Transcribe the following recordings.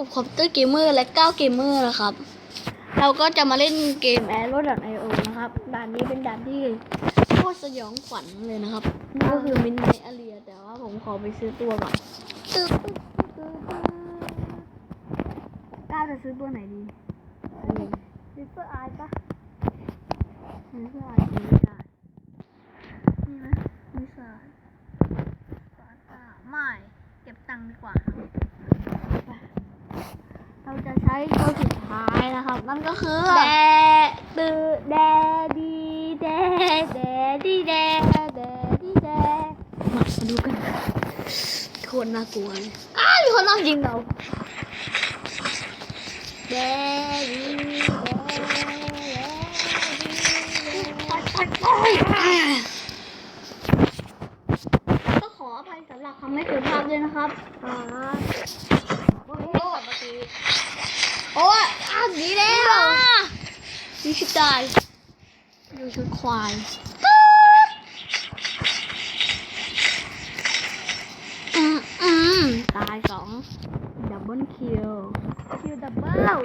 กับคอมพิวเตอร์เกมเมอร์และก้าวเกมเมอร์นะครับ เราก็จะมาเล่นเกม a อ r o i o นะครับด่านนี้เป็นด่านที่โคตรสยองขวัญเลยนะครับนี่ก็คือมินไนอาเรียแต่ว่าผมขอไปซื้อตัวก่อนตึ๊ดก้าวจะซื้อตัวไหนดีซิสเปอร์ไอปะซิสเปอร์ไอไม่ได้นี่ไหมไม่ใช่สปาร์ไม่เก็บตังค์ดีกว่า เราจะใช้ตัวสุดท้ายนะครับ นั่นก็คือแดตือแดดีแดแดดีแดแดดีแดมาดูกันโคตรน่ากลัวเลยอ้าวมีคนนอนยิงเราแดดีแดก็ขออภัยสำหรับคำไม่สุภาพด้วยนะครับอ่า โอ้โอ้ยอ้าวหนีแล้ว นี่ชุดตายดูชุดควายอืมอืมตายสองดับเบิลคิวคิวดับเบิล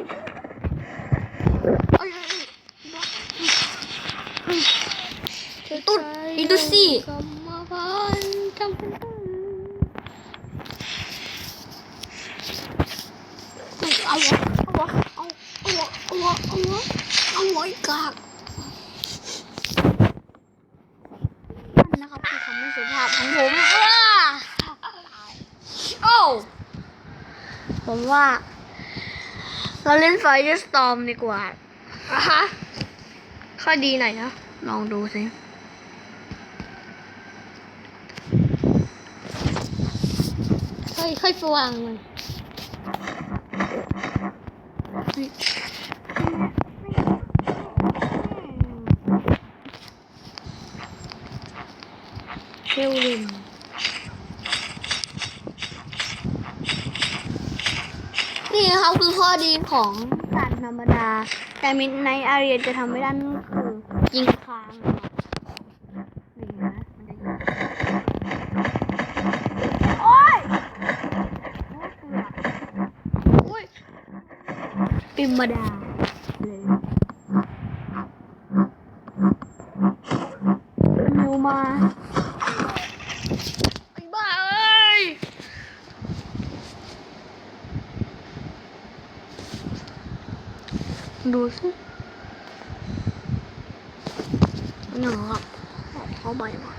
ตุ๊ดอีตุ๊ดซี่กรรมพันธ์จำเป็นเอาวะเอาวะเอาเอาวะเอาวะเอาวะ เอาวะอีกากนั่นนะครับคือคำไม่สุภาพของผมอ้าโอ้ผมว่า เราเล่นไฟสตอมดีกว่าอะฮะข้อดีหน่อยนะ ลองดูสิค่อยค่อยสว่างเลย เชลลินนี่นะครับคือข้อดีของการธรรมดา แต่มินในอาเรียจะทำไม่ได้นั่นคือยิงค้างนี่นะมันจะยิงโอ้ยโอ้ยปิมมาดาเลยมิวมาไอ้บ้าเอ้ย ดูสิหนึ่งครับขอเข้าไปก่อน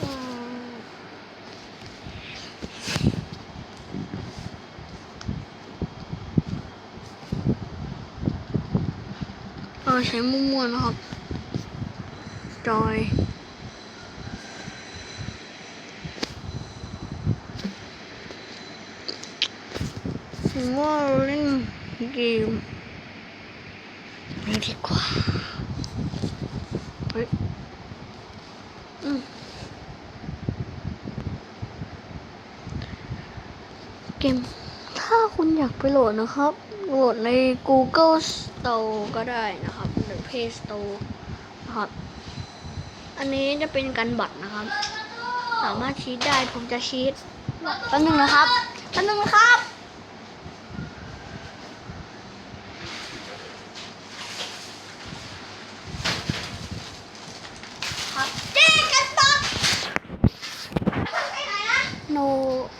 อืมเออใช้มั่วๆนะครับจอย ว่าเล่นเกมนี่ดีกว่าเฮ้ยอืมเกม ถ้าคุณอยากไปโหลดนะครับ โหลดใน Google Store ก็ได้นะครับ หรือ Play Store นะครับ อันนี้จะเป็นกันบัตรนะครับ สามารถชีตได้ ผมจะชีตแป๊บนึงนะครับแป๊บนึงนะครับเจ๊กันต่อโน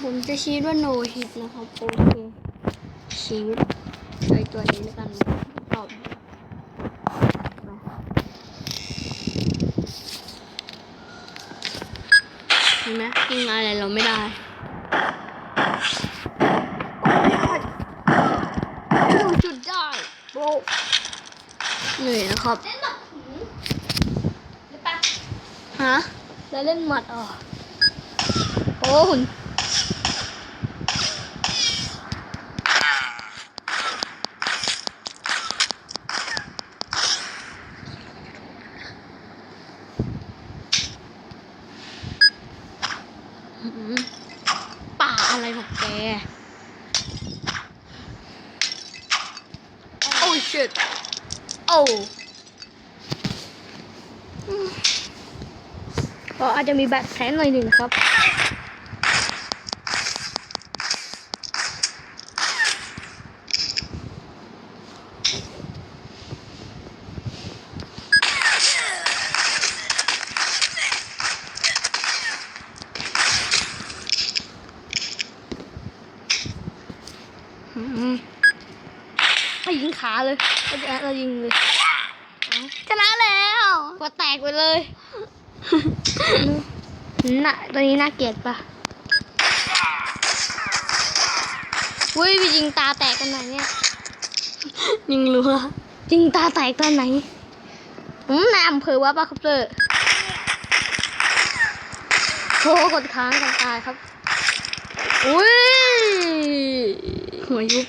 ผม จะชี้ว่า no hit นะครับโอเคชี้ใช้ตัวนี้แล้วกันตอบเห็นไหมยิงอะไรเราไม่ได้จุดได้โบเหนื่อยนะครับฮะแล้วเล่นหมัดอะโอ้หุ่น Oh shit. Oh. ก็อาจจะมีบาดแผลหน่อยหนึ่งครับ ขาเลยเราจะเรายิงเลยชนะแล้วก็แตกไปเลยน่ะตัวนี้น่าเกลียดปะเว้ยไปยิงตาแตกกันไหนเนี่ย ยิงรัวยิงตาแตกตอนไหนอืมนายอำเภอว่าปะครับเตอร์โอ้กดค้างกันตายครับ อุ้ยหัวยุบ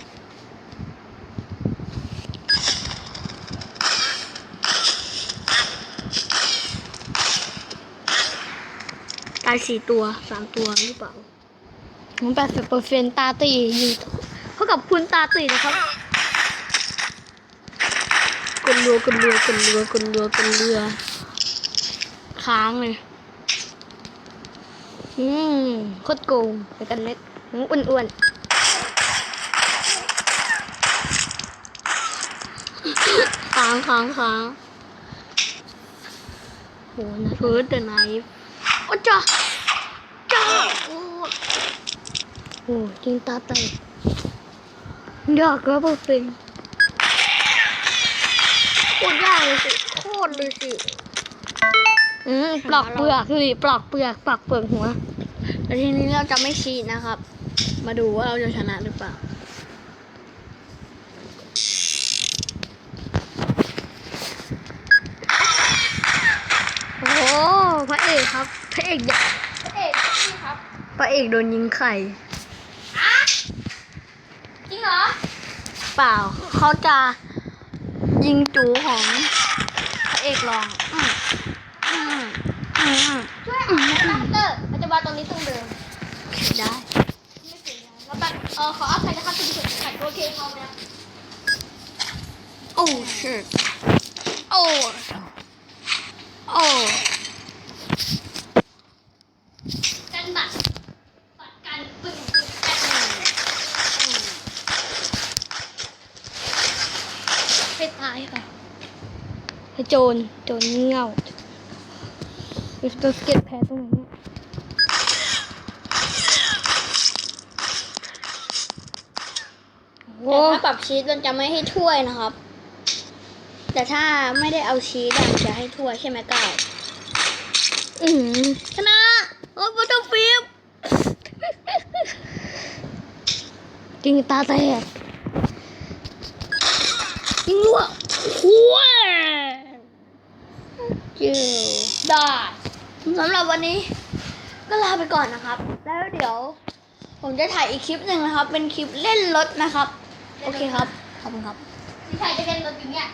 ตายสี่ตัวสามตัวหรือเปล่าผมแปดสิบเปอร์เซ็นตาตียิงเท่ากับคุณตาตีนะครับกดรัวกดรัวกดรัวกดรัวกดเรือค้างเลยอืมโคตรโกงไปกันเล็กอืมอ้วนค้างค้างค้างๆโหนะเฟิร์สเดอะไนฟ์โอ้จ้าจ้าโอ้ โหยิงตาแตกยากร้อยเปอร์เซ็นต์โคตรยากเลยสิโคตรเลยสิอืมปลอกเปลือกคือปลอกเปลือกปลอกเปลือกหัวแล้วทีนี้เราจะไม่ชีดนะครับ มาดูว่าเราจะชนะหรือเปล่าโอ้โหพระเอกครับพระเอกใหญ่พระเอกนี่ครับพระเอกโดนยิงไข่ จริงเหรอ เปล่า เขาจะยิงจูของพระเอกรองอืมอืมอืมมช่วยอ่านนะเตอร์ปัจจุบันตรงนี้ตรงเดิมได้ไม่เสียแล้วแบบเออขออภัยนะครับที่เกิดขัดโอเคพอไหมโอ้ shit โอ้โอ้ กันบัตรบัตรกันปึ้ง ไปตายค่ะไอ้โจรโจรเง่ามีตัวสเก็ตแพ้ตรงไหนเนี่ยโอ้แต่ถ้าปรับชีสมันจะไม่ให้ถ้วยนะครับ แต่ถ้าไม่ได้เอาชีสอะมันจะให้ถ้วยใช่ไหมก้าวอืมชนะโอ้ยบัตเตอร์ฟิลจริงตาแตกยิงรั วหัวจิวได้สำหรับวันนี้ ก็ลาไปก่อนนะครับ แล้วเดี๋ยว ผมจะถ่ายอีกคลิปหนึ่งนะครับ เป็นคลิปเล่นรถนะครับ โอเคครับ ขอบคุณครับที่ถ่ายจะเป็นรถอยู่เนี่ย